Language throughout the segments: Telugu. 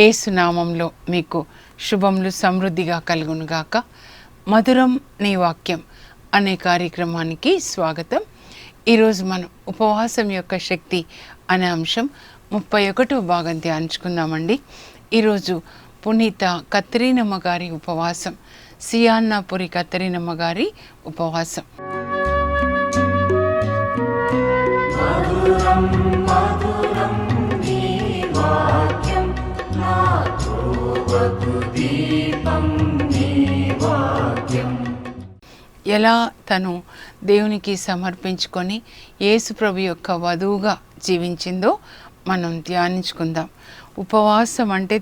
ఏసునామంలో మీకు శుభములు సమృద్ధిగా కలుగునుగాక. మధురం నీ వాక్యం అనే కార్యక్రమానికి స్వాగతం. ఈరోజు మనం ఉపవాసం యొక్క శక్తి అనే అంశం ముప్పై ఒకటో భాగం ధ్యానించుకుందామండి. ఈరోజు పునీత కత్రీనమ్మ గారి ఉపవాసం సియాన్నాపురి కత్రీనమ్మ గారి ఉపవాసం. ఎలా తను దేవునికి సమర్పించుకొని యేసుప్రభు యొక్క వధువుగా జీవించిందో మనం ధ్యానించుకుందాం. ఉపవాసం అంటే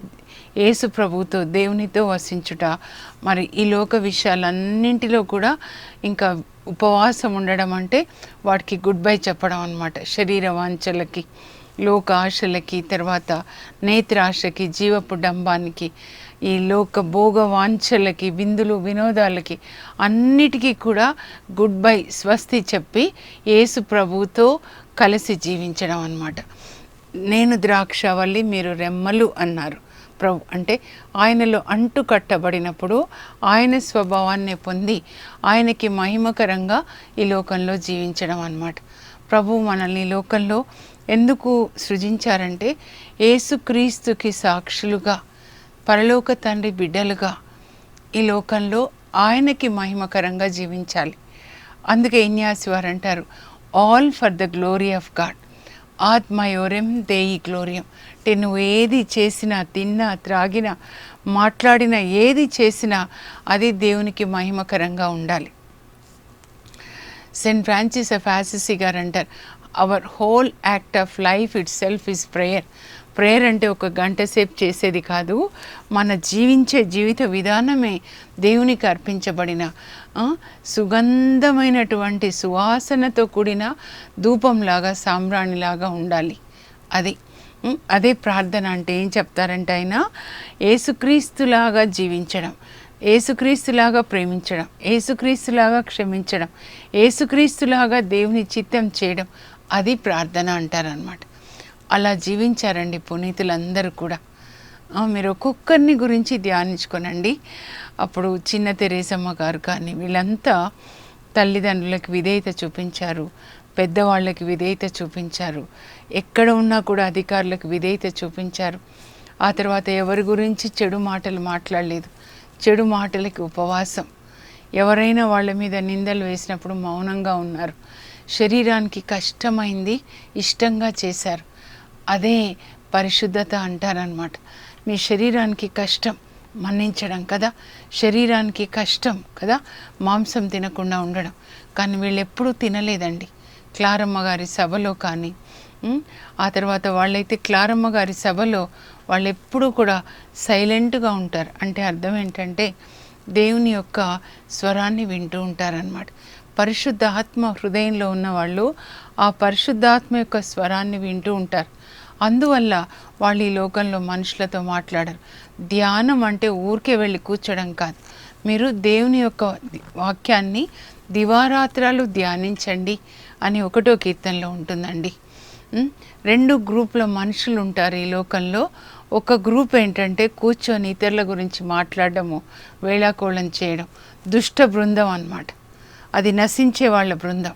యేసు ప్రభుతో దేవునితో వసించుట. మరి ఈ లోక విషయాలన్నింటిలో కూడా ఇంకా ఉపవాసం ఉండడం అంటే వాటికి గుడ్ బై చెప్పడం అనమాట శరీర వాంఛలకి లోక ఆశలకి తర్వాత నేత్రాశకి జీవపు డంబానికి ఈ లోక భోగ వాంఛలకి విందులు వినోదాలకి అన్నిటికీ కూడా గుడ్ బై స్వస్తి చెప్పి యేసు ప్రభుతో కలిసి జీవించడం అన్నమాట. నేను ద్రాక్షవల్లి మీరు రెమ్మలు అన్నారు. ప్రభు అంటే ఆయనలో అంటు కట్టబడినప్పుడు ఆయన స్వభావాన్ని పొంది ఆయనకి మహిమకరంగా ఈ లోకంలో జీవించడం అన్నమాట. ప్రభు మనల్ని ఈ లోకంలో ఎందుకు సృజించారంటే ఏసుక్రీస్తుకి సాక్షులుగా పరలోక తండ్రి బిడ్డలుగా ఈ లోకంలో ఆయనకి మహిమకరంగా జీవించాలి. అందుకే ఇన్యాసి వారు అంటారు all for the glory of God ఆత్మయోరం దేయి గ్లోరియం. అంటే నువ్వు ఏది చేసినా తిన్నా త్రాగినా మాట్లాడినా ఏది చేసినా అది దేవునికి మహిమకరంగా ఉండాలి. సెయింట్ ఫ్రాన్సిస్ ఆఫ్ ఆసిసి గారు అంటారు our whole act of life itself is prayer prayer అంటే ఒక గంట సేపు చేసేది కాదు మన జీవించే జీవిత విధానమే దేవునికి అర్పించబడిన సుగంధమైనటువంటి సువాసనతో కూడిన ధూపంలాగా సాంబ్రాణిలాగా ఉండాలి. అది అదే ప్రార్థన అంటే ఏం చెప్తారంటే ఆయన ఏసుక్రీస్తులాగా జీవించడం ఏసుక్రీస్తులాగా ప్రేమించడం ఏసుక్రీస్తులాగా క్షమించడం ఏసుక్రీస్తులాగా దేవుని చిత్తం చేయడం అది ప్రార్థన అంటారనమాట అలా జీవించారండి పునీతులందరూ కూడా. మీరు ఒక్కొక్కరిని గురించి ధ్యానించుకోనండి. అప్పుడు చిన్న తెరేసమ్మ గారు కానీ వీళ్ళంతా తల్లిదండ్రులకు విధేయత చూపించారు పెద్దవాళ్ళకి విధేయత చూపించారు ఎక్కడ ఉన్నా కూడా అధికారులకు విధేయత చూపించారు. ఆ తర్వాత ఎవరి గురించి చెడు మాటలు మాట్లాడలేదు చెడు మాటలకి ఉపవాసం. ఎవరైనా వాళ్ళ మీద నిందలు వేసినప్పుడు మౌనంగా ఉన్నారు. శరీరానికి కష్టమైంది ఇష్టంగా చేశారు. అదే పరిశుద్ధత అంటారనమాట మీ శరీరానికి కష్టం మన్నించడం కదా. శరీరానికి కష్టం కదా మాంసం తినకుండా ఉండడం. కానీ వీళ్ళు ఎప్పుడూ తినలేదండి. క్లారమ్మ గారి సభలో కానీ ఆ తర్వాత వాళ్ళైతే క్లారమ్మ గారి సభలో వాళ్ళు ఎప్పుడూ కూడా సైలెంట్గా ఉంటారు. అంటే అర్థం ఏంటంటే దేవుని యొక్క స్వరాన్ని వింటూ ఉంటారనమాట పరిశుద్ధ ఆత్మ హృదయంలో ఉన్న వాళ్ళు ఆ పరిశుద్ధాత్మ యొక్క స్వరాన్ని వింటూ ఉంటారు. అందువల్ల వాళ్ళు ఈ లోకంలో మనుషులతో మాట్లాడరు. ధ్యానం అంటే ఊరికే వెళ్ళి కూర్చోడం కాదు. మీరు దేవుని యొక్క వాక్యాన్ని దివారాత్రాలు ధ్యానించండి అని ఒకటో కీర్తనలో ఉంటుందండి. రెండు గ్రూపుల మనుషులు ఉంటారు ఈ లోకంలో. ఒక గ్రూప్ ఏంటంటే కూర్చొని ఇతరుల గురించి మాట్లాడడము వేళాకోళం చేయడం దుష్ట బృందం అన్నమాట. అది నశించే వాళ్ళ బృందం.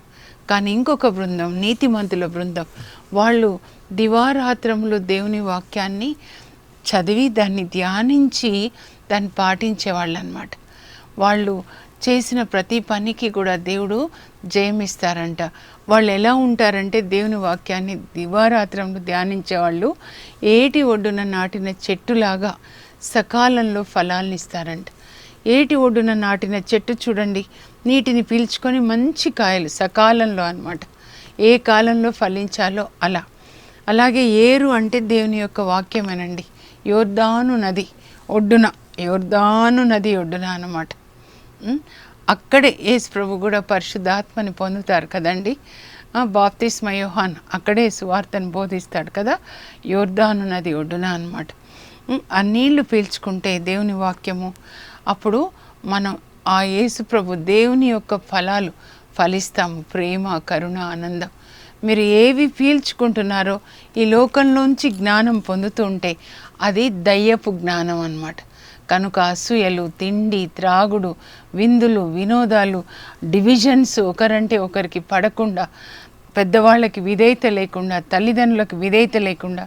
కానీ ఇంకొక బృందం నీతిమంతుల బృందం. వాళ్ళు దివారాత్రములు దేవుని వాక్యాన్ని చదివి దాన్ని ధ్యానించి దాన్ని పాటించేవాళ్ళు అనమాట వాళ్ళు చేసిన ప్రతి పనికి కూడా దేవుడు జయమిస్తారంట వాళ్ళు ఎలా ఉంటారంటే దేవుని వాక్యాన్ని దివారాత్రంలో ధ్యానించేవాళ్ళు ఏటి ఒడ్డున నాటిన చెట్టులాగా సకాలంలో ఫలాలను ఇస్తారంట. ఏటి ఒడ్డున నాటిన చెట్టు చూడండి. నీటిని పీల్చుకొని మంచి కాయలు సకాలంలో అనమాట ఏ కాలంలో ఫలించాలో అలా. అలాగే ఏరు అంటే దేవుని యొక్క వాక్యమేనండి. యోర్దాను నది ఒడ్డున యోర్దాను నది ఒడ్డున అనమాట అక్కడే యేసు ప్రభు కూడా పరిశుద్ధాత్మని పొందుతారు కదండి. బాప్తిస్ మయోహాన్ అక్కడే సువార్తను బోధిస్తాడు కదా యోర్దాను నది ఒడ్డున అనమాట ఆ నీళ్ళు పీల్చుకుంటే దేవుని వాక్యము అప్పుడు మనం ఆ యేసు ప్రభు దేవుని యొక్క ఫలాలు ఫలిస్తాము ప్రేమ కరుణ ఆనందం. మీరు ఏవి పీల్చుకుంటున్నారో ఈ లోకంలోంచి జ్ఞానం పొందుతుంటే అది దయ్యపు జ్ఞానం అన్నమాట. కనుక అసూయలు తిండి త్రాగుడు విందులు వినోదాలు డివిజన్స్ ఒకరంటే ఒకరికి పడకుండా పెద్దవాళ్ళకి విధేయత లేకుండా తల్లిదండ్రులకు విధేయత లేకుండా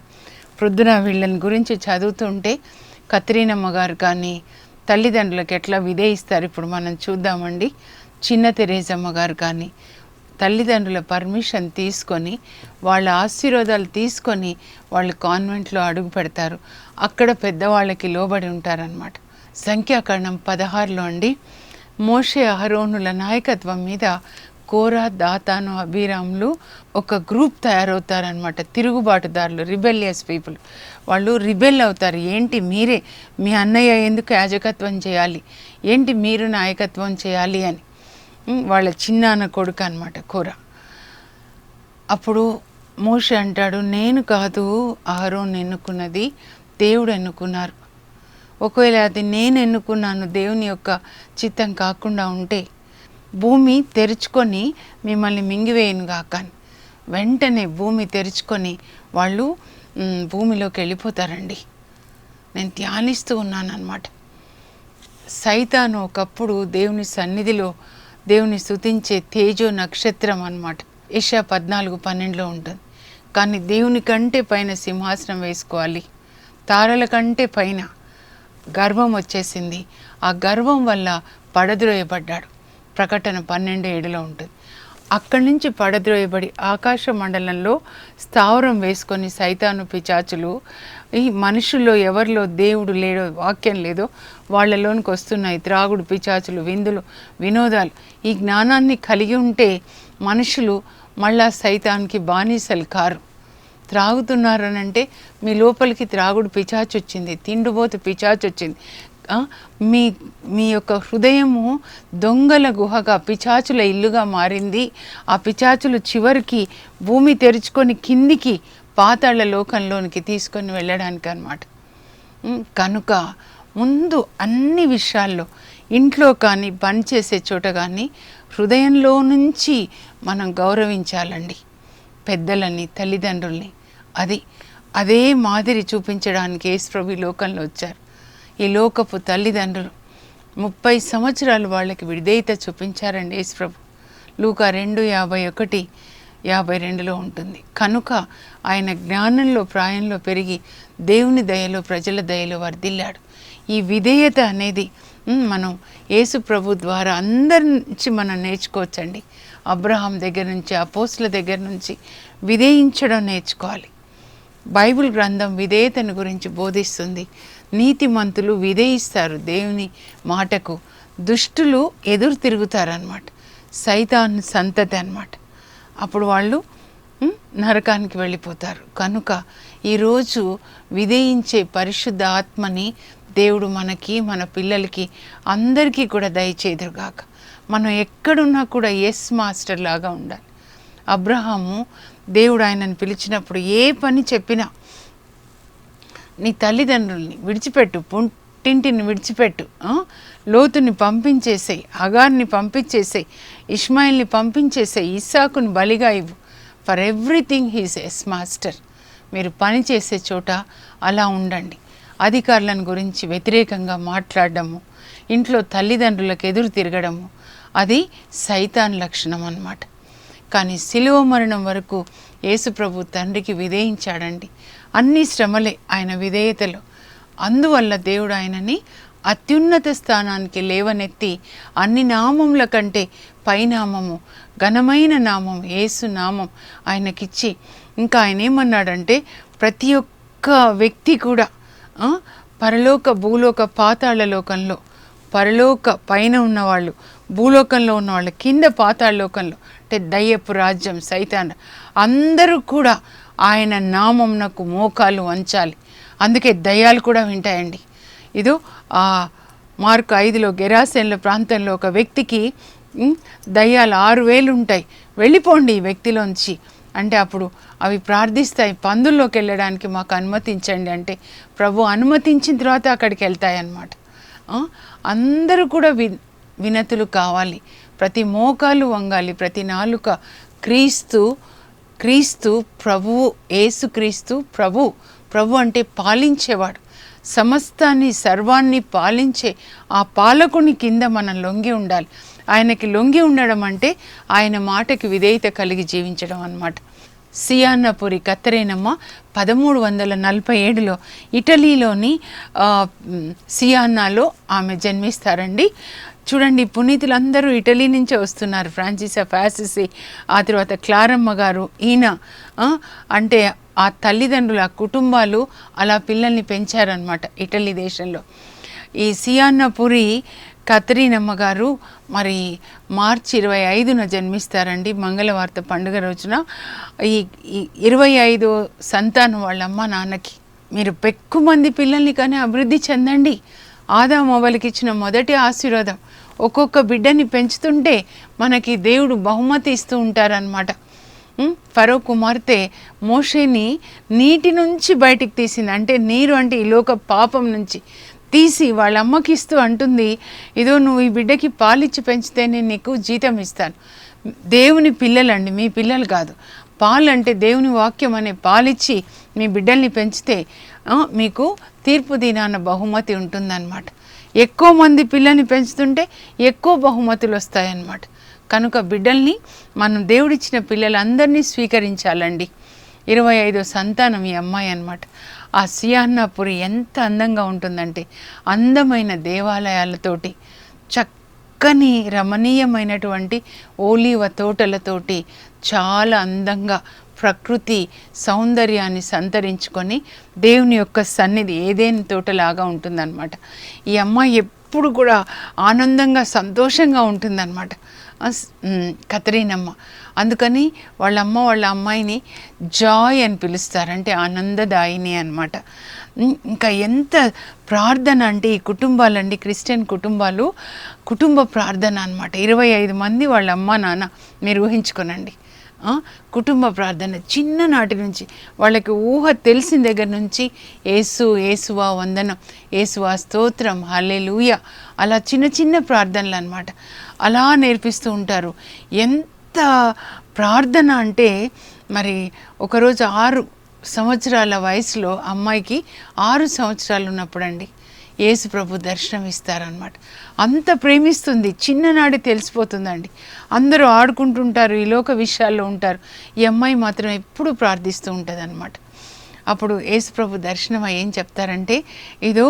ప్రొద్దున వీళ్ళని గురించి చదువుతుంటే కత్రీనమ్మ గారు కానీ తల్లిదండ్రులకు ఎట్లా విధేయిస్తారు? ఇప్పుడు మనం చూద్దామండి. చిన్న తెరేజమ్మ గారు కానీ తల్లిదండ్రుల పర్మిషన్ తీసుకొని వాళ్ళ ఆశీర్వాదాలు తీసుకొని వాళ్ళు కాన్వెంట్లో అడుగు పెడతారు. అక్కడ పెద్దవాళ్ళకి లోబడి ఉంటారనమాట సంఖ్యాకరణం పదహారులో అండి. మోషే అహరోనుల నాయకత్వం మీద కోరా దాతాను అభిరాములు ఒక గ్రూప్ తయారవుతారనమాట తిరుగుబాటుదారులు రిబెలియస్ పీపుల్. వాళ్ళు రిబెల్ అవుతారు. ఏంటి మీరే? మీ అన్నయ్య ఎందుకు యాజకత్వం చేయాలి? ఏంటి మీరు నాయకత్వం చేయాలి అని. వాళ్ళ చిన్నాన్న కొడుకు అనమాట కూర. అప్పుడు మోష అంటాడు నేను కాదు ఆరోన్ ఎన్నుకున్నది దేవుడు ఎన్నుకున్నారు. ఒకవేళ అది నేను ఎన్నుకున్నాను దేవుని యొక్క చిత్తం కాకుండా ఉంటే భూమి తెరుచుకొని మిమ్మల్ని మింగివేయను గాకని వెంటనే భూమి తెరుచుకొని వాళ్ళు భూమిలోకి వెళ్ళిపోతారండి. నేను ధ్యానిస్తూ ఉన్నాను అనమాట సైతాను ఒకప్పుడు దేవుని సన్నిధిలో దేవుని స్తుతించే తేజో నక్షత్రం అనమాట ఏషా పద్నాలుగు పన్నెండులో ఉంటుంది. కానీ దేవుని కంటే పైన సింహాసనం వేసుకోవాలి. తారల కంటే పైన గర్వం వచ్చేసింది. ఆ గర్వం వల్ల పడద్రోయబడ్డాడు. ప్రకటన పన్నెండు ఏడులో ఉంటుంది. అక్కడి నుంచి పడద్రోయబడి ఆకాశ మండలంలో స్థావరం వేసుకొని సైతాను పిచాచులు ఈ మనుషుల్లో ఎవరిలో దేవుడు లేడో వాక్యం లేదో వాళ్ళలోనికి వస్తున్నాయి త్రాగుడు పిచాచులు విందులు వినోదాలు. ఈ జ్ఞానాన్ని కలిగి ఉంటే మనుషులు మళ్ళా సైతానికి బానిసలు కారు. త్రాగుతున్నారనంటే మీ లోపలికి త్రాగుడు పిచాచి వచ్చింది తిండిపోతు పిచాచి వచ్చింది మీ మీ యొక్క హృదయము దొంగల గుహగా పిచాచుల ఇల్లుగా మారింది. ఆ పిచాచులు చివరికి భూమి తెరుచుకొని కిందికి పాతాళ లోకంలోనికి తీసుకొని వెళ్ళడానికి అన్నమాట కనుక ముందు అన్ని విషయాల్లో ఇంట్లో కానీ బంద్ చేసే చోట కానీ హృదయంలో నుంచి మనం గౌరవించాలండి. పెద్దలని తల్లిదండ్రుల్ని. అది అదే మాదిరి చూపించడానికి యేసుప్రభు ఈ లోకంలో వచ్చారు. ఈ లోకపు తల్లిదండ్రులు ముప్పై సంవత్సరాలు వాళ్ళకి విధేయత చూపించారండి యేసుప్రభు. లూకా రెండు యాభై ఒకటి యాభై రెండులో ఉంటుంది. కనుక ఆయన జ్ఞానంలో ప్రాయంలో పెరిగి దేవుని దయలో ప్రజల దయలో వర్ధిల్లాడు. ఈ విధేయత అనేది మనం యేసు ప్రభు ద్వారా అందరి నుంచి మనం నేర్చుకోవచ్చండి. అబ్రహాం దగ్గర నుంచి అపోస్ల దగ్గర నుంచి విధేయించడం నేర్చుకోవాలి. బైబిల్ గ్రంథం విధేయతను గురించి బోధిస్తుంది. నీతిమంతులు విధేయిస్తారు దేవుని మాటకు. దుష్టులు ఎదురు తిరుగుతారనమాట సైతాన్ సంతతి అన్నమాట. అప్పుడు వాళ్ళు నరకానికి వెళ్ళిపోతారు. కనుక ఈరోజు విధేయించే పరిశుద్ధ ఆత్మని దేవుడు మనకి మన పిల్లలకి అందరికీ కూడా దయచేదురుగాక. మనం ఎక్కడున్నా కూడా ఎస్ మాస్టర్ లాగా ఉండాలి. అబ్రహాము దేవుడు ఆయనను పిలిచినప్పుడు ఏ పని చెప్పినా నీ తల్లిదండ్రుల్ని విడిచిపెట్టు పుట్టింటిని విడిచిపెట్టు లోతుని పంపించేసేయి అగార్ని పంపించేసేయి ఇస్మాయిల్ని పంపించేసేయి ఇస్సాకుని బలిగా ఇవ్వు. For everything he's as master మీరు పని చేసే చోట అలా ఉండండి. అధికారులను గురించి వ్యతిరేకంగా మాట్లాడడము ఇంట్లో తల్లిదండ్రులకు ఎదురు తిరగడము అది సైతాన్ లక్షణం అన్నమాట. కానీ సిలువ మరణం వరకు యేసుప్రభు తండ్రికి విధేయించాడండి. అన్ని శ్రమలే ఆయన విధేయతలో. అందువల్ల దేవుడు ఆయనని అత్యున్నత స్థానానికి లేవనెత్తి అన్ని నామముల కంటే పైనామము ఘనమైన నామం యేసు నామం ఆయనకిచ్చి ఇంకా ఆయన ఏమన్నాడంటే ప్రతి ఒక్క వ్యక్తి కూడా పరలోక భూలోక పాతాళ లోకంలో పరలోక పైన ఉన్నవాళ్ళు భూలోకంలో ఉన్నవాళ్ళు కింద పాతాళ లోకంలో అంటే దయ్యపు రాజ్యం సైతాన్ అందరూ కూడా ఆయన నామంనకు మోకాలు వంచాలి. అందుకే దయ్యాలు కూడా వింటాయండి. ఇది మార్కు ఐదులో గెరాసెన్ల ప్రాంతంలో ఒక వ్యక్తికి దయ్యాలు ఆరు వేలు ఉంటాయి వెళ్ళిపోండి ఈ వ్యక్తిలోంచి. అంటే అప్పుడు అవి ప్రార్థిస్తాయి. పందుల్లోకి వెళ్ళడానికి మాకు అనుమతించండి అంటే ప్రభు అనుమతించిన తర్వాత అక్కడికి వెళ్తాయి అన్నమాట అందరూ కూడా వి వినతులు కావాలి. ప్రతి మోకాలు వంగాలి. ప్రతి నాలుక క్రీస్తు క్రీస్తు ప్రభువు యేసు క్రీస్తు ప్రభు. ప్రభు అంటే పాలించేవాడు. సమస్తాన్ని సర్వాన్ని పాలించే ఆ పాలకుని కింద మనం లొంగి ఉండాలి. ఆయనకి లొంగి ఉండడం అంటే ఆయన మాటకి విధేయత కలిగి జీవించడం అన్నమాట. సియాన్నపురి కత్తరేనమ్మ పదమూడు వందల నలభై ఏడులో ఇటలీలోని సియాన్నాలో ఆమె జన్మిస్తారండి. చూడండి పునీతులందరూ ఇటలీ నుంచే వస్తున్నారు. ఫ్రాన్సిసా ఫ్యాసిసి ఆ తర్వాత క్లారమ్మ గారు ఈయన అంటే ఆ తల్లిదండ్రులు ఆ కుటుంబాలు అలా పిల్లల్ని పెంచారనమాట ఇటలీ దేశంలో. ఈ సియాన్నపురి కత్రీనమ్మ గారు మరి మార్చి ఇరవై ఐదున జన్మిస్తారండి. మంగళవార్త పండుగ రోజున. ఈ ఇరవై ఐదు సంతానం వాళ్ళ అమ్మ నాన్నకి. మీరు పెక్కు మంది పిల్లల్ని కానీ అభివృద్ధి చెందండి. ఆదామవ్వలకి ఇచ్చిన మొదటి ఆశీర్వాదం. ఒక్కొక్క బిడ్డని పెంచుతుంటే మనకి దేవుడు బహుమతి ఇస్తూ ఉంటారనమాట ఫరో కుమార్తె మోషేని నీటి నుంచి బయటికి తీసింది. అంటే నీరు అంటే ఈ లోక పాపం నుంచి తీసి వాళ్ళ అమ్మకి ఇస్తూ అంటుంది ఇదో నువ్వు ఈ బిడ్డకి పాలిచ్చి పెంచితే నేను నీకు జీతం ఇస్తాను. దేవుని పిల్లలండి మీ పిల్లలు కాదు. పాలు అంటే దేవుని వాక్యం అనే పాలిచ్చి మీ బిడ్డల్ని పెంచితే మీకు తీర్పు దినాన బహుమతి ఉంటుందన్నమాట. ఎక్కువ మంది పిల్లల్ని పెంచుతుంటే ఎక్కువ బహుమతులు వస్తాయన్నమాట. కనుక బిడ్డల్ని మనం దేవుడిచ్చిన పిల్లలందరినీ స్వీకరించాలండి. ఇరవై ఐదో సంతానం ఈ అమ్మాయి అనమాట ఆ సియాన్నాపురి ఎంత అందంగా ఉంటుందంటే అందమైన దేవాలయాలతోటి చక్కని రమణీయమైనటువంటి ఓలీవ తోటలతోటి చాలా అందంగా ప్రకృతి సౌందర్యాన్ని సంతరించుకొని దేవుని యొక్క సన్నిధి ఏదేని తోటలాగా ఉంటుందన్నమాట. ఈ అమ్మాయి ఎప్పుడు కూడా ఆనందంగా సంతోషంగా ఉంటుందన్నమాట. కతరీనమ్మ అందుకని వాళ్ళ అమ్మ వాళ్ళ అమ్మాయిని జాయ్ అని పిలుస్తారు. అంటే ఆనందదాయిని అనమాట ఇంకా ఎంత ప్రార్థన అంటే ఈ కుటుంబాలండి క్రిస్టియన్ కుటుంబాలు కుటుంబ ప్రార్థన అనమాట ఇరవై ఐదు మంది వాళ్ళ అమ్మ నాన్న మీరు ఊహించుకోనండి. కుటుంబ ప్రార్థన చిన్ననాటి నుంచి. వాళ్ళకి ఊహ తెలిసిన దగ్గర నుంచి ఏసు ఏసువా వందనం ఏసువా స్తోత్రం హల్లెలూయ. అలా చిన్న చిన్న ప్రార్థనలు అనమాట అలా నేర్పిస్తూ ఉంటారు. ఎంత ప్రార్థన అంటే మరి ఒకరోజు ఆరు సంవత్సరాల వయసులో అమ్మాయికి ఆరు సంవత్సరాలు ఉన్నప్పుడు అండి యేసు ప్రభు దర్శనం ఇస్తారనమాట అంత ప్రేమిస్తుంది చిన్ననాడి తెలిసిపోతుందండి. అందరూ ఆడుకుంటుంటారు ఈ లోక విషయాల్లో ఉంటారు. ఈ అమ్మాయి మాత్రం ఎప్పుడూ ప్రార్థిస్తూ ఉంటుంది అనమాట అప్పుడు యేసు ప్రభు దర్శనం ఏం చెప్తారంటే ఇదో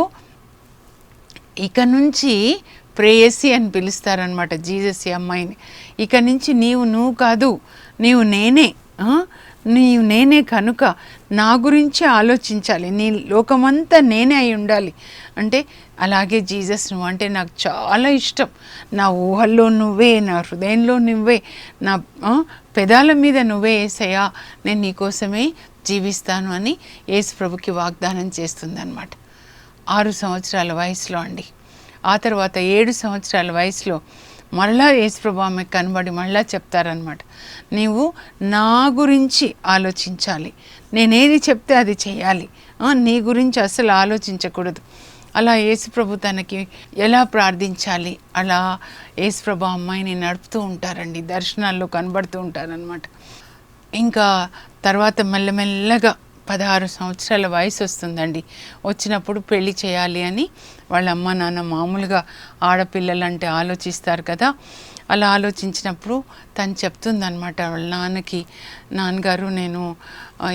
ఇక నుంచి ప్రేయసి అని పిలుస్తారనమాట జీజస్ ఈ అమ్మాయిని. ఇక నుంచి నీవు నువ్వు కాదు నీవు నేనే నీవు నేనే కనుక నా గురించి ఆలోచించాలి. నీ లోకమంతా నేనే అయి ఉండాలి. అంటే అలాగే జీసస్ నువ్వు అంటే నాకు చాలా ఇష్టం. నా ఊహల్లో నువ్వే నా హృదయంలో నువ్వే నా పెదాల మీద నువ్వే ఏసయ్యా నేను నీకోసమే జీవిస్తాను అని యేసు ప్రభుకి వాగ్దానం చేస్తుందన్నమాట. ఆరు సంవత్సరాల వయసులో అండి. ఆ తర్వాత ఏడు సంవత్సరాల వయసులో మళ్ళా యేసుప్రభు ఆమె కనబడి మళ్ళా చెప్తారనమాట నీవు నా గురించి ఆలోచించాలి. నేనేది చెప్తే అది చేయాలి. నీ గురించి అసలు ఆలోచించకూడదు. అలా యేసుప్రభు తనకి ఎలా ప్రార్థించాలి? అలా యేసుప్రభు అమ్మాయిని నడుపుతూ ఉంటారండి. దర్శనాల్లో కనబడుతూ ఉంటారనమాట ఇంకా తర్వాత మెల్లమెల్లగా పదహారు సంవత్సరాల వయసు వస్తుందండి వచ్చినప్పుడు పెళ్ళి చేయాలి అని వాళ్ళ అమ్మ నాన్న మామూలుగా ఆడపిల్లలంటే ఆలోచిస్తారు కదా. అలా ఆలోచించినప్పుడు తను చెప్తుందనమాట వాళ్ళ నాన్నకి నాన్నగారు నేను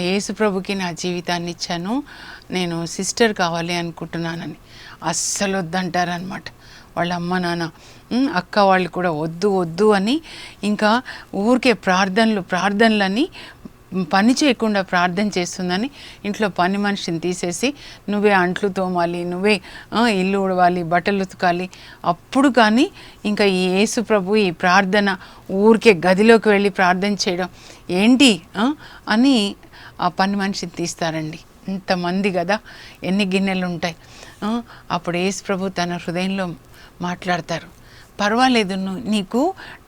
యేసుప్రభుకి నా జీవితాన్ని ఇచ్చాను నేను సిస్టర్ కావాలి అనుకుంటున్నానని. అస్సలు వద్దంటారనమాట వాళ్ళ అమ్మ నాన్న అక్క వాళ్ళు కూడా వద్దు వద్దు అని ఇంకా ఊరికే ప్రార్థనలు ప్రార్థనలని పని చేయకుండా ప్రార్థన చేస్తుందని ఇంట్లో పని మనిషిని తీసేసి నువ్వే అంట్లు తోమాలి నువ్వే ఇల్లు ఉడవాలి బట్టలు ఉతకాలి. అప్పుడు కానీ ఇంకా ఈ యేసు ప్రభు ఈ ప్రార్థన ఊరికే గదిలోకి వెళ్ళి ప్రార్థన చేయడం ఏంటి అని ఆ పని మనిషిని తీస్తారండి. ఇంతమంది కదా ఎన్ని గిన్నెలు ఉంటాయి అప్పుడు యేసు ప్రభు తన హృదయంలో మాట్లాడతారు. పర్వాలేదు నువ్వు నీకు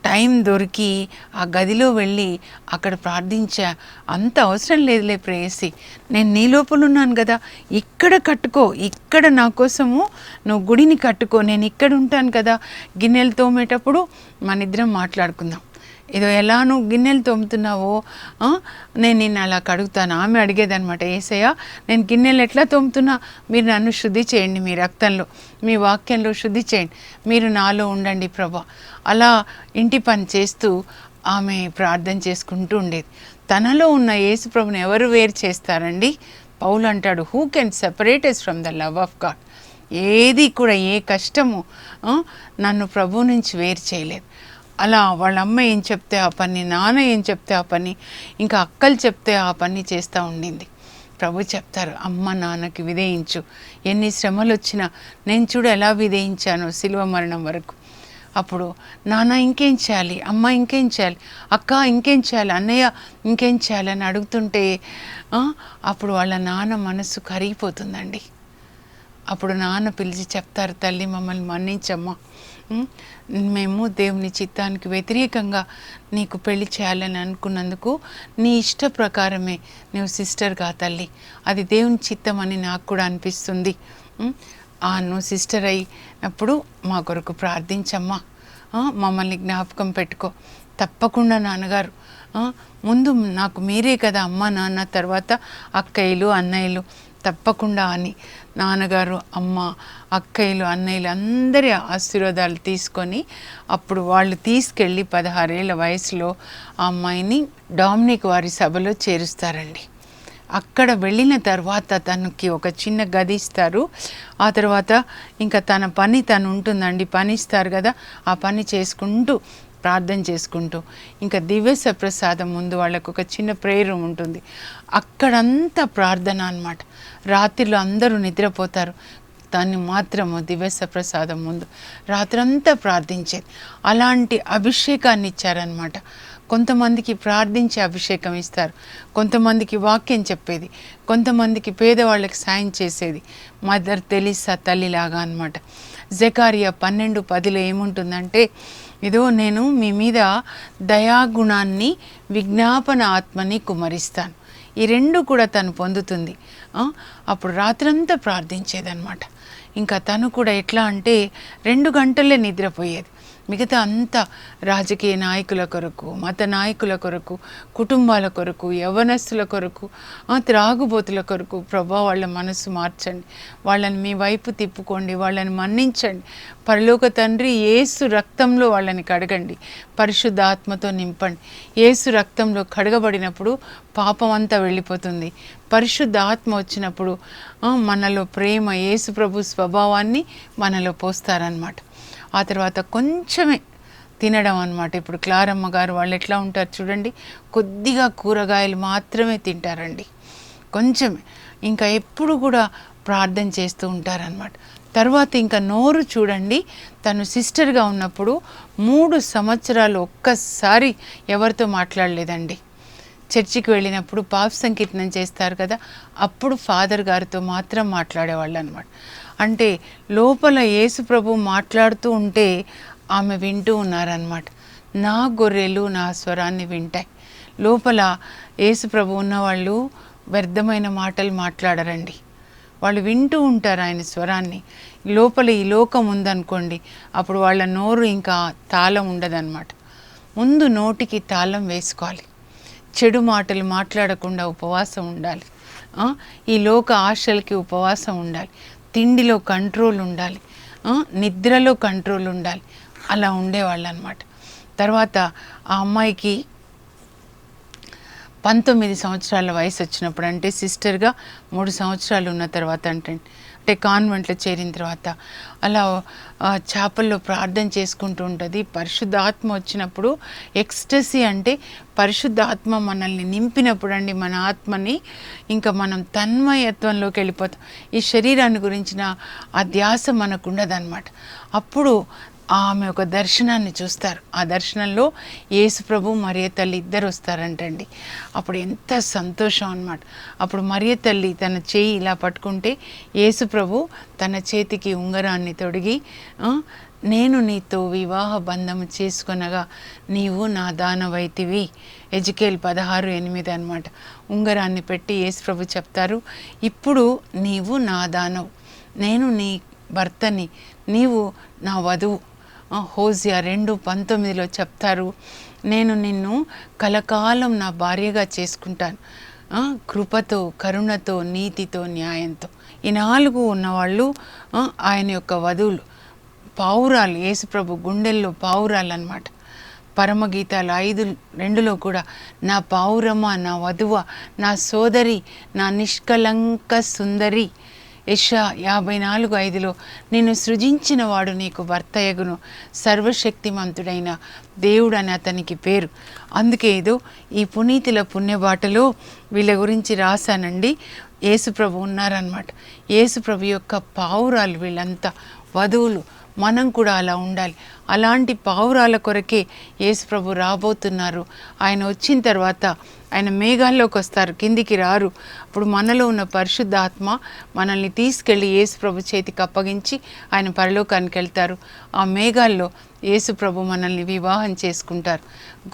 టైం దొరికి ఆ గదిలో వెళ్ళి అక్కడ ప్రార్థించా అంత అవసరం లేదులే ప్రేయసి. నేను నీ లోపల ఉన్నాను కదా ఇక్కడ కట్టుకో ఇక్కడ నా కోసము నువ్వు గుడిని కట్టుకో నేను ఇక్కడ ఉంటాను కదా. గిన్నెలు తోమేటప్పుడు మన ఇద్దరం మాట్లాడుకుందాం. ఏదో ఎలా నువ్వు గిన్నెలు తోముతున్నావో నేను నిన్ను అలా కడుగుతాను? ఆమె అడిగేదనమాట ఏసయ్య నేను గిన్నెలు ఎట్లా తోముతున్నా? మీరు నన్ను శుద్ధి చేయండి మీ రక్తంలో మీ వాక్యంలో శుద్ధి చేయండి. మీరు నాలో ఉండండి ప్రభా. అలా ఇంటి పని చేస్తూ ఆమె ప్రార్థన చేసుకుంటూ ఉండేది. తనలో ఉన్న యేసు ప్రభుని ఎవరు వేరు చేస్తారండి? పౌలు అంటాడు who can separate us from the love of God ఏది కూడా ఏ కష్టము నన్ను ప్రభు నుంచి వేరు చేయలేదు. అలా వాళ్ళ అమ్మ ఏం చెప్తే ఆ పని నాన్న ఏం చెప్తే ఆ పని ఇంకా అక్కలు చెప్తే ఆ పని చేస్తూ ఉండింది. ప్రభు చెప్తారు అమ్మ నాన్నకి విధేయించు. ఎన్ని శ్రమలు వచ్చినా నేను చూడు ఎలా విధేయించాను శిలువ మరణం వరకు. అప్పుడు నాన్న ఇంకేం చేయాలి? అమ్మ ఇంకేం చేయాలి? అక్క ఇంకేం చేయాలి? అన్నయ్య ఇంకేం చేయాలని అడుగుతుంటే అప్పుడు వాళ్ళ నాన్న మనసు కరిగిపోతుందండి. అప్పుడు నాన్న పిలిచి చెప్తారు తల్లి మమ్మల్ని మన్నించమ్మా. మేము దేవుని చిత్తానికి వ్యతిరేకంగా నీకు పెళ్ళి చేయాలని అనుకున్నందుకు నీ ఇష్ట ప్రకారమే నువ్వు సిస్టర్గా తల్లి. అది దేవుని చిత్తం అని నాకు కూడా అనిపిస్తుంది. ఆ నువ్వు సిస్టర్ అయినప్పుడు మా కొరకు ప్రార్థించమ్మా. మమ్మల్ని జ్ఞాపకం పెట్టుకో. తప్పకుండా నాన్నగారు. ముందు నాకు మీరే కదా అమ్మ నాన్న తర్వాత అక్కయ్యలు అన్నయ్యలు. తప్పకుండా అని నాన్నగారు అమ్మ అక్కయ్యలు అన్నయ్యలు అందరి ఆశీర్వాదాలు తీసుకొని అప్పుడు వాళ్ళు తీసుకెళ్ళి పదహారేళ్ళ వయసులో ఆ అమ్మాయిని డామినిక్ వారి సభలో చేరుస్తారండి. అక్కడ వెళ్ళిన తర్వాత తనకి ఒక చిన్న గది ఇస్తారు. ఆ తర్వాత ఇంకా తన పని తను ఉంటుందండి పని ఇస్తారు కదా ఆ పని చేసుకుంటూ ప్రార్థన చేసుకుంటూ. ఇంకా దివ్య ప్రసాదం ముందు వాళ్ళకు ఒక చిన్న ప్రేయర్ ఉంటుంది. అక్కడంతా ప్రార్థన అనమాట రాత్రిలో అందరూ నిద్రపోతారు. దాన్ని మాత్రము దివ్య ప్రసాదం ముందు రాత్రంతా ప్రార్థించేది. అలాంటి అభిషేకాన్ని ఇచ్చారనమాట కొంతమందికి ప్రార్థించే అభిషేకం ఇస్తారు. కొంతమందికి వాక్యం చెప్పేది. కొంతమందికి పేదవాళ్ళకి సాయం చేసేది. మదర్ తెలిసా తల్లిలాగా అనమాట జకారియా పన్నెండు పదిలో ఏముంటుందంటే ఏదో నేను మీ మీద దయాగుణాన్ని విజ్ఞాపన ఆత్మని కుమరిస్తాను. ఈ రెండు కూడా తను పొందుతుంది. అప్పుడు రాత్రంతా ప్రార్థించేదనమాట ఇంకా తను కూడా ఎట్లా అంటే రెండు గంటలే నిద్రపోయేది. మిగతా అంతా రాజకీయ నాయకుల కొరకు మత నాయకుల కొరకు కుటుంబాల కొరకు యవనస్తుల కొరకు త్రాగుబోతుల కొరకు ప్రభా వాళ్ళ మనసు మార్చండి. వాళ్ళని మీ వైపు తిప్పుకోండి వాళ్ళని మన్నించండి. పరలోక తండ్రి ఏసు రక్తంలో వాళ్ళని కడగండి. పరిశుద్ధ ఆత్మతో నింపండి. ఏసు రక్తంలో కడగబడినప్పుడు పాపం అంతా వెళ్ళిపోతుంది. పరిశుద్ధ ఆత్మ వచ్చినప్పుడు మనలో ప్రేమ యేసు ప్రభు స్వభావాన్ని మనలో పోస్తారనమాట ఆ తర్వాత కొంచెమే తినడం అనమాట ఇప్పుడు క్లారమ్మ గారు వాళ్ళు ఎట్లా ఉంటారు చూడండి. కొద్దిగా కూరగాయలు మాత్రమే తింటారండి. కొంచెమే. ఇంకా ఎప్పుడు కూడా ప్రార్థన చేస్తూ ఉంటారనమాట తర్వాత ఇంకా నోరు చూడండి. తను సిస్టర్గా ఉన్నప్పుడు మూడు సంవత్సరాలు ఒక్కసారి ఎవరితో మాట్లాడలేదండి. చర్చికి వెళ్ళినప్పుడు పాప సంకీర్తనం చేస్తారు కదా అప్పుడు ఫాదర్ గారితో మాత్రం మాట్లాడేవాళ్ళు అనమాట అంటే లోపల యేసు ప్రభు మాట్లాడుతూ ఉంటే ఆమె వింటూ ఉన్నారనమాట నా గొర్రెలు నా స్వరాన్ని వింటాయి. లోపల యేసు ప్రభు ఉన్నవాళ్ళు వ్యర్థమైన మాటలు మాట్లాడరండి. వాళ్ళు వింటూ ఉంటారు ఆయన స్వరాన్ని. లోపల ఈ లోకం ఉందనుకోండి అప్పుడు వాళ్ళ నోరు ఇంకా తాళం ఉండదన్నమాట. ముందు నోటికి తాళం వేసుకోవాలి. చెడు మాటలు మాట్లాడకుండా ఉపవాసం ఉండాలి. ఈ లోక ఆశలకి ఉపవాసం ఉండాలి. తిండిలో కంట్రోల్ ఉండాలి. నిద్రలో కంట్రోల్ ఉండాలి. అలా ఉండేవాళ్ళు అనమాట తర్వాత ఆ అమ్మాయికి పంతొమ్మిది సంవత్సరాల వయసు వచ్చినప్పుడు అంటే సిస్టర్గా మూడు సంవత్సరాలు ఉన్న తర్వాత అంటే అంటే కాన్వెంట్లో చేరిన తర్వాత అలా చేపల్లో ప్రార్థన చేసుకుంటూ ఉంటుంది. పరిశుద్ధాత్మ వచ్చినప్పుడు ఎక్స్టసీ అంటే పరిశుద్ధాత్మ మనల్ని నింపినప్పుడు అండి మన ఆత్మని ఇంకా మనం తన్మయత్వంలోకి వెళ్ళిపోతాం. ఈ శరీరాన్ని గురించిన ఆ ధ్యాస మనకు ఉండదన్నమాట. అప్పుడు ఆమె ఒక దర్శనాన్ని చూస్తారు. ఆ దర్శనంలో యేసుప్రభు మరియ తల్లి ఇద్దరు వస్తారంటండి. అప్పుడు ఎంత సంతోషం అనమాట అప్పుడు మరియ తల్లి తన చేయి ఇలా పట్టుకుంటే యేసుప్రభు తన చేతికి ఉంగరాన్ని తొడిగి నేను నీతో వివాహ బంధం చేసుకొనగా నీవు నా దానవైతివి. ఎజుకేల్ పదహారు ఎనిమిది అనమాట ఉంగరాన్ని పెట్టి యేసుప్రభు చెప్తారు ఇప్పుడు నీవు నా దానవు. నేను నీ భర్తని నీవు నా వధువు. హోజియా రెండు పంతొమ్మిదిలో చెప్తారు నేను నిన్ను కలకాలం నా భార్యగా చేసుకుంటాను. కృపతో కరుణతో నీతితో న్యాయంతో. ఈ నాలుగు ఉన్నవాళ్ళు ఆయన యొక్క వధువులు. పావురాలు యేసుప్రభు గుండెల్లో పావురాలు అన్నమాట పరమగీతాలు ఐదు రెండులో కూడా నా పావురమ్మ నా వధువ నా సోదరి నా నిష్కలంక సుందరి యషా యాభై నాలుగు ఐదులో నిన్ను సృజించిన వాడు నీకు భర్తయగును సర్వశక్తిమంతుడైన దేవుడు అని అతనికి పేరు. అందుకే ఏదో ఈ పునీతుల పుణ్యబాటలో వీళ్ళ గురించి రాశానండి. యేసుప్రభు ఉన్నారనమాట యేసుప్రభు యొక్క పావురాలు వీళ్ళంతా వధువులు. మనం కూడా అలా ఉండాలి. అలాంటి పావురాల కొరకే యేసుప్రభు రాబోతున్నారు. ఆయన వచ్చిన తర్వాత ఆయన మేఘాల్లోకి వస్తారు కిందికి రారు. అప్పుడు మనలో ఉన్న పరిశుద్ధాత్మ మనల్ని తీసుకెళ్ళి యేసుప్రభు చేతికి అప్పగించి ఆయన పరలోకానికి వెళ్తారు. ఆ మేఘాల్లో యేసుప్రభు మనల్ని వివాహం చేసుకుంటారు.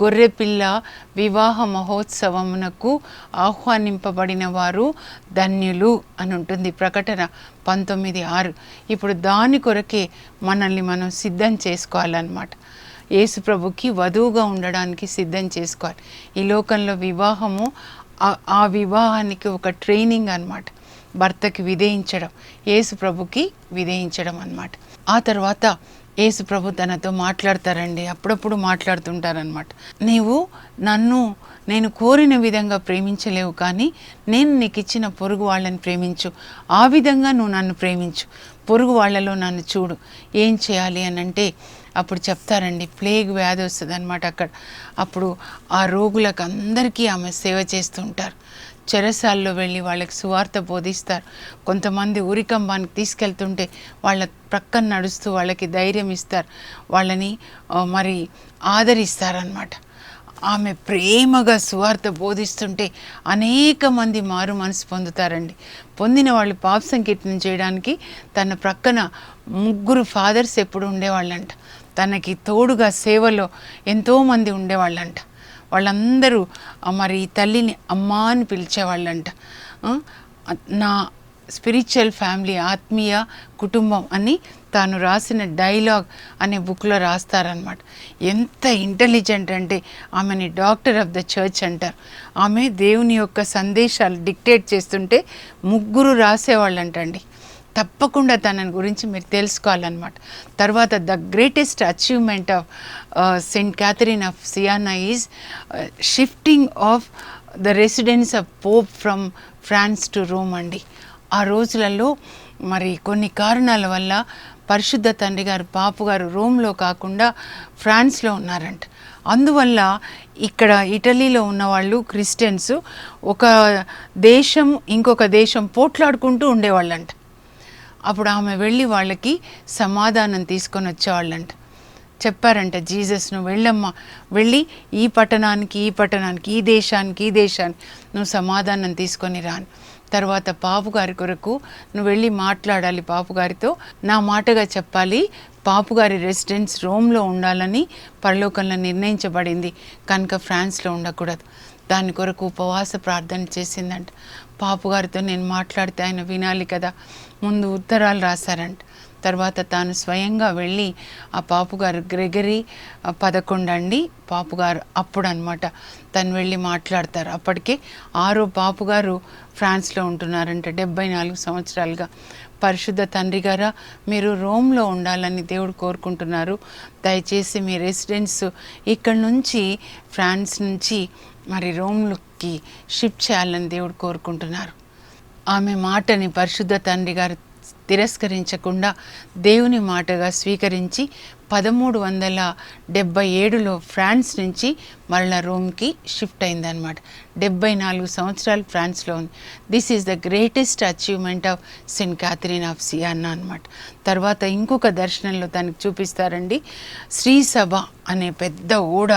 గొర్రెపిల్ల వివాహ మహోత్సవమునకు ఆహ్వానింపబడిన వారు ధన్యులు అని ఉంటుంది ప్రకటన పంతొమ్మిది ఆరు. ఇప్పుడు దాని కొరకే మనల్ని మనం సిద్ధం చేసుకోవాలన్నమాట. యేసుప్రభుకి వధువుగా ఉండడానికి సిద్ధం చేసుకోవాలి. ఈ లోకంలో వివాహము ఆ- వివాహానికి ఒక ట్రైనింగ్ అనమాట భర్తకి విధేయించడం యేసు ప్రభుకి విధేయించడం అన్నమాట. ఆ తర్వాత యేసు ప్రభు తనతో మాట్లాడతారండి. అప్పుడప్పుడు మాట్లాడుతుంటారనమాట నీవు నన్ను నేను కోరిన విధంగా ప్రేమించలేవు కానీ నేను నీకు ఇచ్చిన పొరుగు వాళ్ళని ప్రేమించు. ఆ విధంగా నువ్వు నన్ను ప్రేమించు. పొరుగు వాళ్ళలో నన్ను చూడు. ఏం చేయాలి అని అంటే అప్పుడు చెప్తారండి ప్లేగ్ వ్యాధి వస్తుంది అనమాట అక్కడ. అప్పుడు ఆ రోగులకు అందరికీ ఆమె సేవ చేస్తుంటారు. చెరసాల్లో వెళ్ళి వాళ్ళకి సువార్త బోధిస్తారు. కొంతమంది ఉరికంబానికి తీసుకెళ్తుంటే వాళ్ళ ప్రక్కన నడుస్తూ వాళ్ళకి ధైర్యం ఇస్తారు. వాళ్ళని మరి ఆదరిస్తారనమాట ఆమె ప్రేమగా సువార్త బోధిస్తుంటే అనేక మంది మారు మనసు పొందుతారండి. పొందిన వాళ్ళు పాప సంకీర్తనం చేయడానికి తన ప్రక్కన ముగ్గురు ఫాదర్స్ ఎప్పుడు ఉండేవాళ్ళంట. తనకి తోడుగా సేవలో ఎంతోమంది ఉండేవాళ్ళంట. వాళ్ళందరూ మరి తల్లిని అమ్మ అని పిలిచేవాళ్ళంట. నా స్పిరిచువల్ ఫ్యామిలీ ఆత్మీయ కుటుంబం అని తాను రాసిన డైలాగ్ అనే బుక్లో రాస్తారనమాట ఎంత ఇంటెలిజెంట్ అంటే ఆమెని డాక్టర్ ఆఫ్ ద చర్చ్ అంటారు. ఆమె దేవుని యొక్క సందేశాలు డిక్టేట్ చేస్తుంటే ముగ్గురు రాసేవాళ్ళంటండి. తప్పకుండా తనని గురించి మీరు తెలుసుకోవాలన్నమాట. తర్వాత the greatest achievement of Saint Catherine of Siena is shifting of the residence of pope from France to Rome అండి. ఆ రోజులలో మరి కొన్ని కారణాల వల్ల పరిశుద్ధ తండ్రి గారు పాపు గారు రోమ్లో కాకుండా ఫ్రాన్స్లో ఉన్నారంట. అందువల్ల ఇక్కడ ఇటలీలో ఉన్న వాళ్ళు క్రిస్టియన్స్ ఒక దేశం ఇంకొక దేశం పోట్లాడుకుంటూ ఉండేవాళ్ళంట. అప్పుడు ఆమె వెళ్ళి వాళ్ళకి సమాధానం తీసుకొని వచ్చేవాళ్ళంట. చెప్పారంట జీసస్ నువ్వు వెళ్ళమ్మా. వెళ్ళి ఈ పట్టణానికి ఈ పట్టణానికి ఈ దేశానికి ఈ దేశానికి నువ్వు సమాధానం తీసుకొని రాను తర్వాత పాపుగారి కొరకు నువ్వు వెళ్ళి మాట్లాడాలి పాపుగారితో నా మాటగా చెప్పాలి. పాపుగారి రెసిడెన్స్ రోమ్లో ఉండాలని పరలోకంలో నిర్ణయించబడింది. కనుక ఫ్రాన్స్లో ఉండకూడదు. దాని కొరకు ఉపవాస ప్రార్థన చేసిందంట. పాపుగారితో నేను మాట్లాడితే ఆయన వినాలి కదా. ముందు ఉత్తరాలు రాశారంట. తర్వాత తాను స్వయంగా వెళ్ళి ఆ పాపుగారు గ్రెగరీ పదకొండు అండి పాపుగారు అప్పుడు అనమాట తను వెళ్ళి మాట్లాడతారు. అప్పటికే ఆరో పాపుగారు ఫ్రాన్స్లో ఉంటున్నారంట డెబ్బై నాలుగు సంవత్సరాలుగా. పరిశుద్ధ తండ్రి గారా మీరు రోమ్లో ఉండాలని దేవుడు కోరుకుంటున్నారు. దయచేసి మీ రెసిడెన్స్ ఇక్కడ నుంచి ఫ్రాన్స్ నుంచి మరి రోమ్లోకి షిఫ్ట్ చేయాలని దేవుడు కోరుకుంటున్నారు. ఆమె మాటని పరిశుద్ధ తండ్రి గారు తిరస్కరించకుండా దేవుని మాటగా స్వీకరించి పదమూడు వందల డెబ్బై ఏడులో ఫ్రాన్స్ నుంచి మరలా రోమ్కి షిఫ్ట్ అయిందనమాట డెబ్బై నాలుగు సంవత్సరాలు ఫ్రాన్స్లో ఉంది. This is the greatest achievement of Saint Catherine of Siena అనమాట తర్వాత ఇంకొక దర్శనంలో తనకి చూపిస్తారండి. శ్రీ సభ అనే పెద్ద ఓడ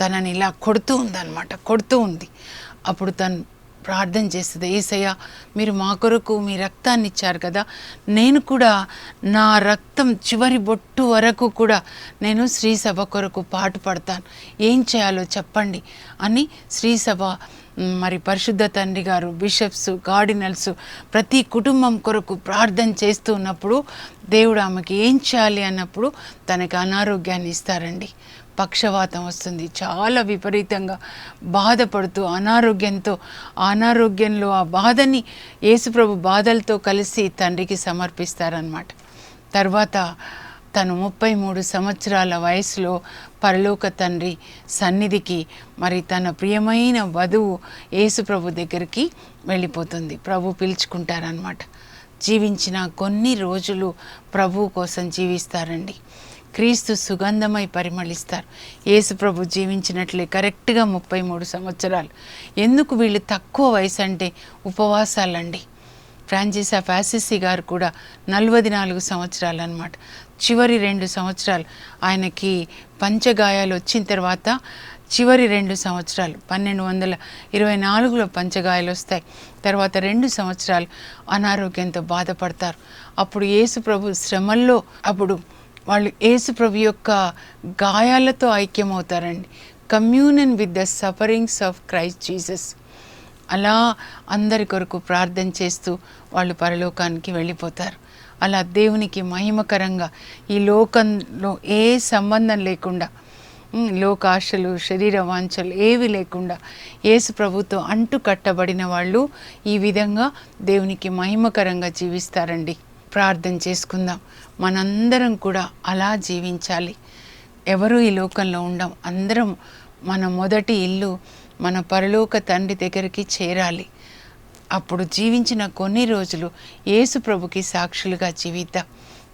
తనని ఇలా కొడుతూ ఉందన్నమాట. కొడుతూ ఉంది. అప్పుడు తను ప్రార్థన చేస్తుంది. ఏసయ్య మీరు మా కొరకు మీ రక్తాన్ని ఇచ్చారు కదా. నేను కూడా నా రక్తం చివరి బొట్టు వరకు కూడా నేను శ్రీసభ కొరకు పాటు పడతాను. ఏం చేయాలో చెప్పండి అని శ్రీసభ మరి పరిశుద్ధ తండ్రి గారు బిషప్స్ గార్డినల్స్ ప్రతి కుటుంబం కొరకు ప్రార్థన చేస్తూ ఉన్నప్పుడు దేవుడు ఆమెకి ఏం చేయాలి అన్నప్పుడు తనకు అనారోగ్యాన్ని ఇస్తారండి. పక్షవాతం వస్తుంది. చాలా విపరీతంగా బాధపడుతూ అనారోగ్యంతో అనారోగ్యంలో ఆ బాధని యేసుప్రభు బాధలతో కలిసి తండ్రికి సమర్పిస్తారనమాట తర్వాత తను ముప్పై మూడు సంవత్సరాల వయసులో పరలోక తండ్రి సన్నిధికి మరి తన ప్రియమైన వధువు యేసుప్రభు దగ్గరికి వెళ్ళిపోతుంది. ప్రభు పిలుచుకుంటారనమాట జీవించిన కొన్ని రోజులు ప్రభు కోసం జీవిస్తారండి. క్రీస్తు సుగంధమై పరిమళిస్తారు. యేసుప్రభు జీవించినట్లే కరెక్ట్గా ముప్పై మూడు సంవత్సరాలు. ఎందుకు వీళ్ళు తక్కువ వయసు అంటే ఉపవాసాలండి? ఫ్రాన్సిస్ ఆఫ్ ఆసిసి గారు కూడా నలభై నాలుగు సంవత్సరాలు అనమాట చివరి రెండు సంవత్సరాలు ఆయనకి పంచగాయాలు వచ్చిన తర్వాత చివరి రెండు సంవత్సరాలు పన్నెండు వందల ఇరవై నాలుగులో పంచగాయాలు వస్తాయి. తర్వాత రెండు సంవత్సరాలు అనారోగ్యంతో బాధపడతారు. అప్పుడు యేసు ప్రభు శ్రమల్లో అప్పుడు వాళ్ళు యేసు ప్రభు యొక్క గాయాలతో ఐక్యమవుతారండి. Communion with the sufferings of Christ Jesus. అలా అందరి కొరకు ప్రార్థన చేస్తూ వాళ్ళు పరలోకానికి వెళ్ళిపోతారు. అలా దేవునికి మహిమకరంగా ఈ లోకంలో ఏ సంబంధం లేకుండా లోకాశలు శరీర వాంఛలు ఏవి లేకుండా యేసు ప్రభుతో అంటు కట్టబడిన వాళ్ళు ఈ విధంగా దేవునికి మహిమకరంగా జీవిస్తారండి. ప్రార్థన చేసుకుందాం. మనందరం కూడా అలా జీవించాలి. ఎవరు ఈ లోకంలో ఉండం అందరం మన మొదటి ఇల్లు మన పరలోక తండ్రి దగ్గరికి చేరాలి. అప్పుడు జీవించిన కొన్ని రోజులు యేసు ప్రభుకి సాక్షులుగా జీవిద్దాం.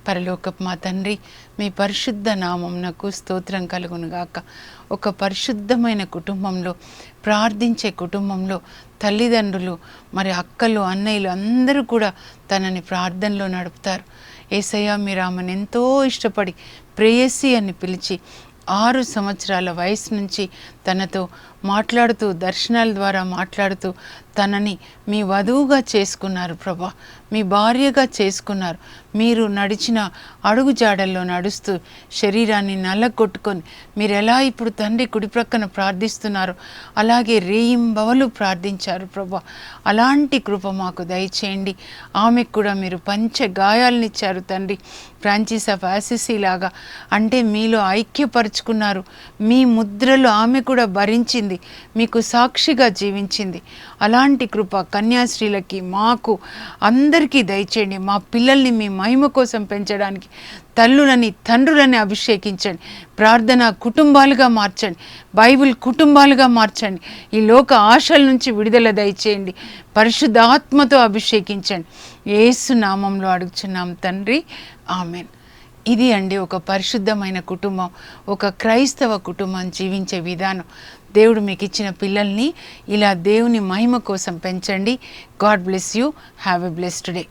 పరలోక మా తండ్రి మీ పరిశుద్ధ నామంనకు స్తోత్రం కలుగునుగాక ఒక పరిశుద్ధమైన కుటుంబంలో ప్రార్థించే కుటుంబంలో తల్లిదండ్రులు మరి అక్కలు అన్నయ్యలు అందరూ కూడా తనని ప్రార్థనలో నడుపుతారు. ఏసయ్య మీరు ఆమెను ఎంతో ఇష్టపడి ప్రేయసి అని పిలిచి ఆరు సంవత్సరాల వయసు నుంచి తనతో మాట్లాడుతూ దర్శనాల ద్వారా మాట్లాడుతూ తనని మీ వధువుగా చేసుకున్నారు ప్రభా. మీ భార్యగా చేసుకున్నారు. మీరు నడిచిన అడుగు జాడల్లో నడుస్తూ శరీరాన్ని నల్లగొట్టుకొని మీరు ఎలా ఇప్పుడు తండ్రి కుడి ప్రక్కన ప్రార్థిస్తున్నారో అలాగే రేయింబవలు ప్రార్థించారు ప్రభా. అలాంటి కృప మాకు దయచేయండి. ఆమెకు కూడా మీరు పంచ గాయాలనిచ్చారు తండ్రి. ఫ్రాంచీస్ ఆఫ్ ఆసిసి లాగా అంటే మీలో ఐక్యపరుచుకున్నారు. మీ ముద్రలు ఆమె కూడా భరించింది మీకు సాక్షిగా జీవించింది. అలాంటి కృప కన్యాశ్రీలకి మాకు అందరికీ దయచేయండి. మా పిల్లల్ని మీ మహిమ కోసం పెంచడానికి తల్లులని తండ్రులని అభిషేకించండి. ప్రార్థన కుటుంబాలుగా మార్చండి. బైబిల్ కుటుంబాలుగా మార్చండి. ఈ లోక ఆశల నుంచి విడుదల దయచేయండి. పరిశుద్ధ ఆత్మతో అభిషేకించండి. ఏసు నామంలో అడుగుచున్నాం తండ్రి. ఆమెన్. ఇది అండి ఒక పరిశుద్ధమైన కుటుంబం ఒక క్రైస్తవ కుటుంబం జీవించే విధానం. దేవుడు మీకు ఇచ్చిన పిల్లల్ని ఇలా దేవుని మహిమ కోసం పెంచండి. God bless you. Have a blessed day.